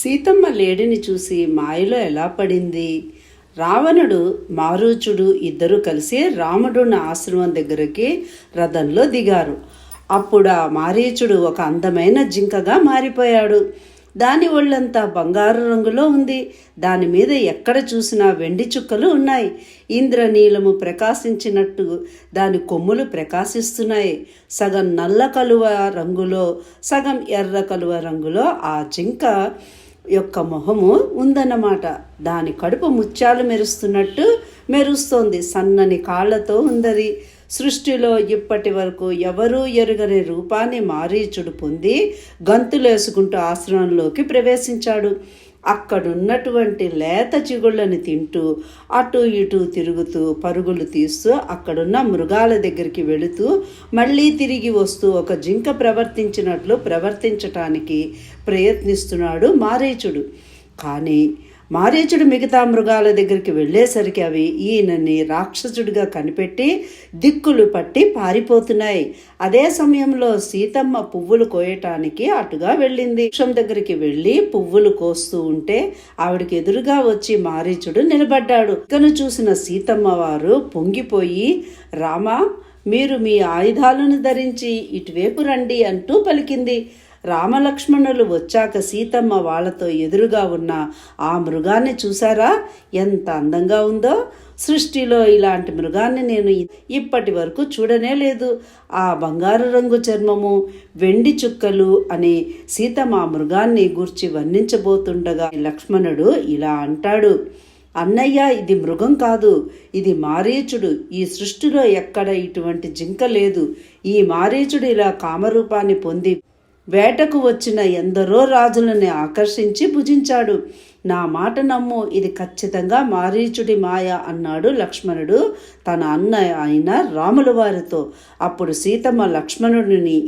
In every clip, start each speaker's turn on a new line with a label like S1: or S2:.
S1: సీతమ్మ లేడిని చూసి మాయలో ఎలా పడింది? రావణుడు మారూచుడు ఇద్దరు కలిసి రాముడున్న ఆశ్రమం దగ్గరికి రథంలో దిగారు. అప్పుడు ఆ మారీచుడు ఒక అందమైన జింకగా మారిపోయాడు. దాని ఒళ్ళంతా బంగారు రంగులో ఉంది. దాని మీద ఎక్కడ చూసినా వెండి చుక్కలు ఉన్నాయి. ఇంద్రనీలము ప్రకాశించినట్టు దాని కొమ్ములు ప్రకాశిస్తున్నాయి. సగం నల్ల కలువ రంగులో సగం ఎర్ర కలువ రంగులో ఆ జింక యొక్క మొహము ఉందన్నమాట. దాని కడుపు ముత్యాలు మెరుస్తున్నట్టు మెరుస్తోంది. సన్నని కాళ్ళతో ఉందది. సృష్టిలో ఇప్పటి వరకు ఎవరూ ఎరుగని రూపాన్ని మారీచుడు పొంది గంతులేసుకుంటూ ఆశ్రమంలోకి ప్రవేశించాడు. అక్కడున్నటువంటి లేత చిగుళ్ళని తింటూ అటు ఇటు తిరుగుతూ పరుగులు తీస్తూ అక్కడున్న మృగాల దగ్గరికి వెళుతూ మళ్ళీ తిరిగి వస్తూ ఒక జింక ప్రవర్తించినట్లు ప్రవర్తించటానికి ప్రయత్నిస్తున్నాడు మారేచుడు. కానీ మారీచుడు మిగతా మృగాల దగ్గరికి వెళ్ళేసరికి అవి ఈయనని రాక్షసుడిగా కనిపెట్టి దిక్కులు పట్టి పారిపోతున్నాయి. అదే సమయంలో సీతమ్మ పువ్వులు కోయటానికి అటుగా వెళ్ళింది. వృక్షం దగ్గరికి వెళ్ళి పువ్వులు కోస్తూ ఉంటే ఆవిడకి ఎదురుగా వచ్చి మారీచుడు నిలబడ్డాడు. ఇకను చూసిన సీతమ్మ వారు పొంగిపోయి రామా మీరు మీ ఆయుధాలను ధరించి ఇటువైపు రండి అంటూ పలికింది. రామలక్ష్మణులు వచ్చాక సీతమ్మ వాళ్ళతో ఎదురుగా ఉన్న ఆ మృగాన్ని చూసారా ఎంత అందంగా ఉందో! సృష్టిలో ఇలాంటి మృగాన్ని నేను ఇప్పటి వరకు చూడనే లేదు. ఆ బంగారు రంగు చర్మము వెండి చుక్కలు అని సీతమ్మ ఆ మృగాన్ని గూర్చి వర్ణించబోతుండగా లక్ష్మణుడు ఇలా అంటాడు అన్నయ్య ఇది మృగం కాదు ఇది మారీచుడు. ఈ సృష్టిలో ఎక్కడ ఇటువంటి జింక లేదు. ఈ మారీచుడు ఇలా కామరూపాన్ని పొంది వేటకు వచ్చిన ఎందరో రాజులని ఆకర్షించి భుజించాడు. నా మాట నమ్ము ఇది ఖచ్చితంగా మారీచుడి మాయ అన్నాడు లక్ష్మణుడు తన అన్న అయిన రాముల వారితో. అప్పుడు సీతమ్మ లక్ష్మణుడిని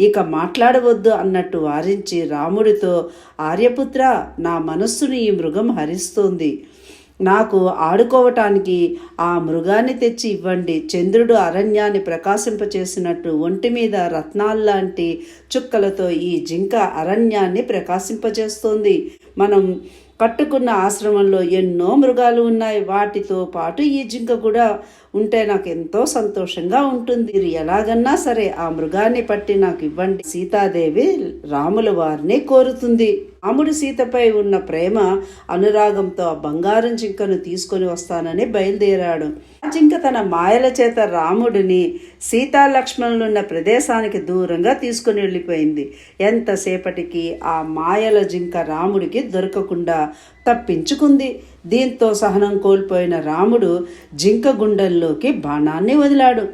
S1: ఇక మాట్లాడవద్దు అన్నట్టు వారించి రాముడితో ఆర్యపుత్ర నా మనస్సును ఈ మృగం హరిస్తోంది. నాకు ఆడుకోవటానికి ఆ మృగాన్ని తెచ్చి ఇవ్వండి. చంద్రుడు అరణ్యాన్ని ప్రకాశింపచేసినట్టు ఒంటి మీద రత్నాల్లాంటి చుక్కలతో ఈ జింక అరణ్యాన్ని ప్రకాశింపచేస్తోంది మనం కట్టుకున్న ఆశ్రమంలో ఎన్నో మృగాలు ఉన్నాయి. వాటితో పాటు ఈ జింక కూడా ఉంటే నాకు ఎంతో సంతోషంగా ఉంటుంది. మీరు ఎలాగన్నా సరే ఆ మృగాన్ని పట్టి నాకు ఇవ్వండి. సీతాదేవి రాముల వారిని కోరుతుంది. రాముడు సీతపై ఉన్న ప్రేమ అనురాగంతో ఆ బంగారం జింకను తీసుకొని వస్తానని బయలుదేరాడు. ఆ జింక తన మాయల చేత రాముడిని సీతాలక్ష్మణులున్న ప్రదేశానికి దూరంగా తీసుకుని వెళ్ళిపోయింది. ఎంతసేపటికి ఆ మాయల జింక రాముడికి దొరకకుండా తప్పించుకుంది. దీంతో సహనం కోల్పోయిన రాముడు జింక గుండెల్లోకి బాణాన్ని వదిలాడు.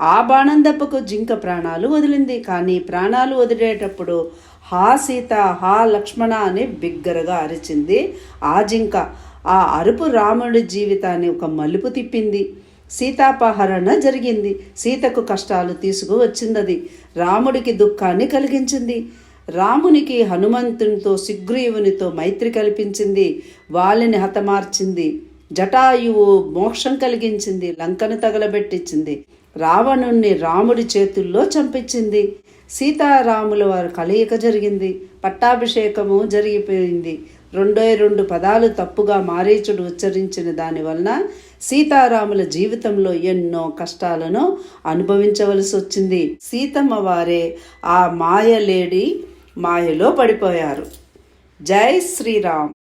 S1: ఆ బాణం దెబ్బకు జింక ప్రాణాలు వదిలింది. కానీ ప్రాణాలు వదిలేటప్పుడు హా సీత హా లక్ష్మణ అని బిగ్గరగా అరిచింది ఆ జింక. ఆ అరుపు రాముడి జీవితాన్ని ఒక మలుపు తిప్పింది. సీతాపహరణ జరిగింది. సీతకు కష్టాలు తీసుకువచ్చిందది. రాముడికి దుఃఖాన్ని కలిగించింది. రామునికి హనుమంతునితో సుగ్రీవునితో మైత్రి కల్పించింది. వాళ్ళని హతమార్చింది. జటాయువు మోక్షం కలిగించింది. లంకను తగలబెట్టించింది. రావణుణ్ణి రాముడి చేతుల్లో చంపించింది. సీతారాముల వారి కలయిక జరిగింది. పట్టాభిషేకము జరిగిపోయింది. రెండో రెండు పదాలు తప్పుగా మారీచుడు ఉచ్చరించిన దానివలన సీతారాముల జీవితంలో ఎన్నో కష్టాలను అనుభవించవలసి వచ్చింది. సీతమ్మ వారే ఆ మాయలేడి మాయలో పడిపోయారు. జై శ్రీరామ్.